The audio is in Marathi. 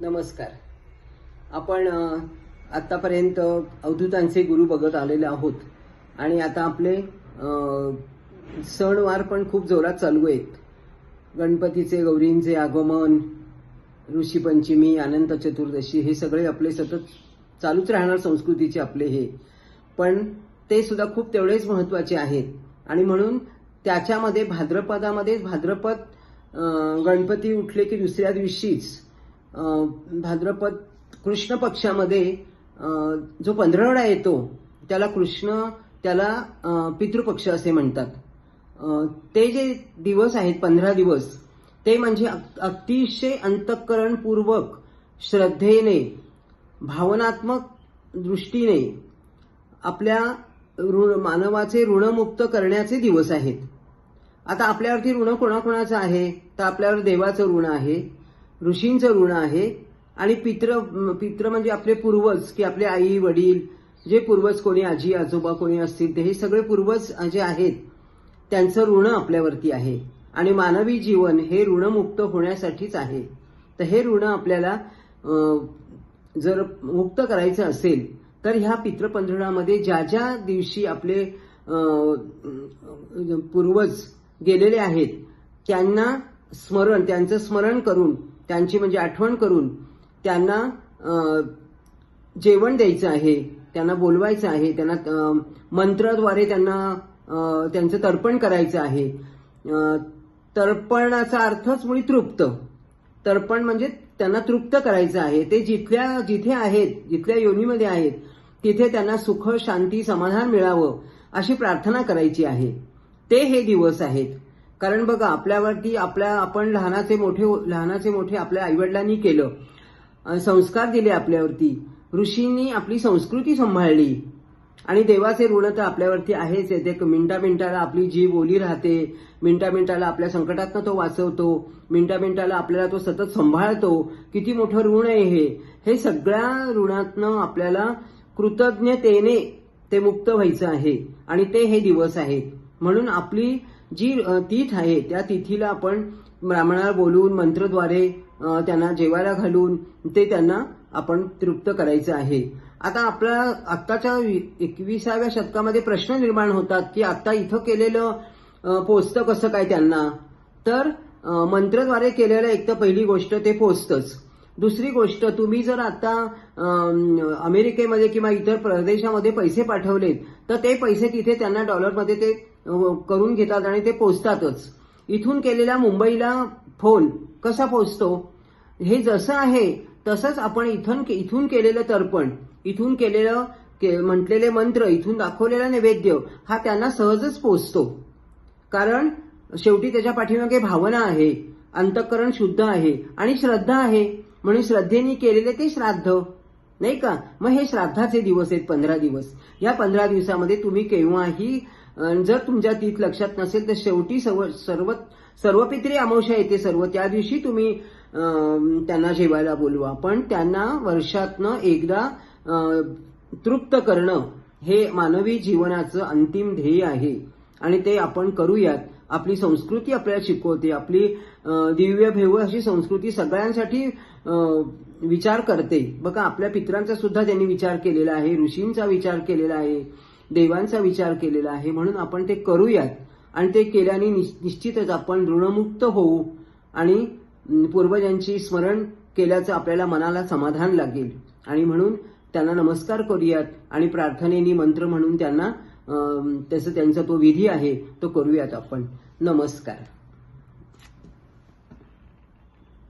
नमस्कार. आपण आत्तापर्यंत आतापर्यंत अवधूतांचे गुरु बघत आलेले आहोत आणि आता आपले सणवार पण खूप जोरात चालू आहेत. गणपतीचे गौरींचे आगमन ऋषीपंचमी अनंत चतुर्दशी हे सगळे आपले सतत चालूच राहणार संस्कृतीचे आपले हे. पण ते सुद्धा खूप तेवढेच महत्त्वाचे आहेत. आणि म्हणून त्याच्यामध्ये भाद्रपदामध्ये भाद्रपद गणपती उठले की दुसऱ्या दिवशीच भाद्रपद कृष्ण पक्षामध्ये जो पंधरवडा येतो त्याला कृष्ण त्याला पितृपक्ष असे म्हणतात. ते जे दिवस आहेत पंधरा दिवस ते म्हणजे अतिशय अंतःकरणपूर्वक श्रद्धेने भावनात्मक दृष्टीने आपल्या ऋण मानवाचे ऋणमुक्त करण्याचे दिवस आहेत. आता आपल्यावरती ऋण कोणाकोणाचं आहे? तर आपल्यावर देवाचं ऋण आहे. ऋषींचं ऋण आहे. आणि पित्र पित्र म्हणजे आपले पूर्वज की आपले आई वडील जे पूर्वज कोणी आजी आजोबा कोणी असतील ते हे सगळे पूर्वज जे आहेत त्यांचं ऋण आपल्यावरती आहे. आणि मानवी जीवन हे ऋणमुक्त होण्यासाठीच आहे. तर हे ऋण आपल्याला जर मुक्त करायचं असेल तर ह्या पितृपंधरणामध्ये ज्या ज्या दिवशी आपले पूर्वज गेलेले आहेत त्यांना स्मरण त्यांचं स्मरण करून त्यांची म्हणजे आठवण करून त्यांना जेवण द्यायचं आहे त्यांना बोलवायचं आहे त्यांना मंत्राद्वारे त्यांना त्यांचं तर्पण करायचं आहे. तर्पणाचा अर्थच मुळी तृप्त. तर्पण म्हणजे त्यांना तृप्त करायचं आहे. ते जिथल्या जिथे आहेत जिथल्या योनीमध्ये आहेत तिथे त्यांना सुख शांती समाधान मिळावं अशी प्रार्थना करायची आहे. ते हे दिवस आहेत. कारण बघा आपल्यावरती आपल्या आपण लहानाचे मोठे हो, लहानाचे मोठे आपल्या आईवडिलांनी केलं संस्कार दिले आपल्यावरती. ऋषींनी आपली संस्कृती सांभाळली. आणि देवाचे ऋण तर आपल्यावरती आहेच येते. ते मिनिटा आपली जी बोली राहते मिनिटा मिनिटाला आपल्या संकटातनं तो वाचवतो मिनिटा मिनिटाला आपल्याला तो सतत सांभाळतो. किती मोठं ऋण आहे हे. हे सगळ्या ऋणातनं आपल्याला कृतज्ञतेने ते मुक्त व्हायचं आहे. आणि ते हे दिवस आहेत. म्हणून आपली जी तीथ तिथ आहे त्या तिथीला आपण ब्राह्मणाला बोलवून मंत्रद्वारे त्यांना जेवायला घालून ते त्यांना आपण तृप्त करायचं आहे. आता आपल्या आत्ताच्या एकविसाव्या शतकामध्ये प्रश्न निर्माण होतात की आता इथं केलेलं पोचतं कसं काय त्यांना? तर मंत्रद्वारे केलेलं एक तर पहिली गोष्ट ते पोचतंच. दुसरी गोष्ट तुम्ही जर आता अमेरिकेमध्ये किंवा इतर प्रदेशामध्ये पैसे पाठवलेत तर ते पैसे तिथे त्यांना डॉलरमध्ये ते करून घेतात आणि ते पोचतातच. इथून केलेला मुंबईला फोन कसा पोचतो? हे जसं आहे तसंच आपण इथून इथून केलेलं तर्पण इथून केलेलं के- म्हटलेले मंत्र इथून दाखवलेला नैवेद्य हा त्यांना सहजच पोचतो. कारण शेवटी त्याच्या पाठीमागे भावना आहे अंतःकरण शुद्ध आहे आणि श्रद्धा आहे. म्हणून श्रद्धेने केलेले ते श्राद्ध नाही का? मग हे श्राद्धाचे दिवस आहेत पंधरा दिवस. या पंधरा दिवसामध्ये तुम्ही केव्हाही आणि जर तुमच्या तीत लक्षात नसेल तर शेवटी सर्व सर्व सर्व पित्री अमावस्या येते सर्व. त्या दिवशी तुम्ही त्यांना जेवायला बोलवा. पण त्यांना वर्षातनं एकदा तृप्त करणं हे मानवी जीवनाचं अंतिम ध्येय आहे. आणि ते आपण करूयात. आपली संस्कृती आपल्याला शिकवते. आपली दिव्य भेव अशी संस्कृती सगळ्यांसाठी विचार करते. बघा आपल्या पित्रांचा सुद्धा त्यांनी विचार केलेला आहे. ऋषींचा विचार केलेला आहे. देवांचा विचार केलेला आहे म्हणून आपण ते करूयात. आणि ते केल्याने निश्चितच आपण ऋणमुक्त होऊ आणि पूर्वजांची स्मरण केल्याचं आपल्याला मनाला समाधान लागेल. आणि म्हणून त्यांना नमस्कार करूयात आणि प्रार्थनेनी मंत्र म्हणून त्यांना त्याचं त्यांचा तो विधी आहे तो करूयात आपण. नमस्कार.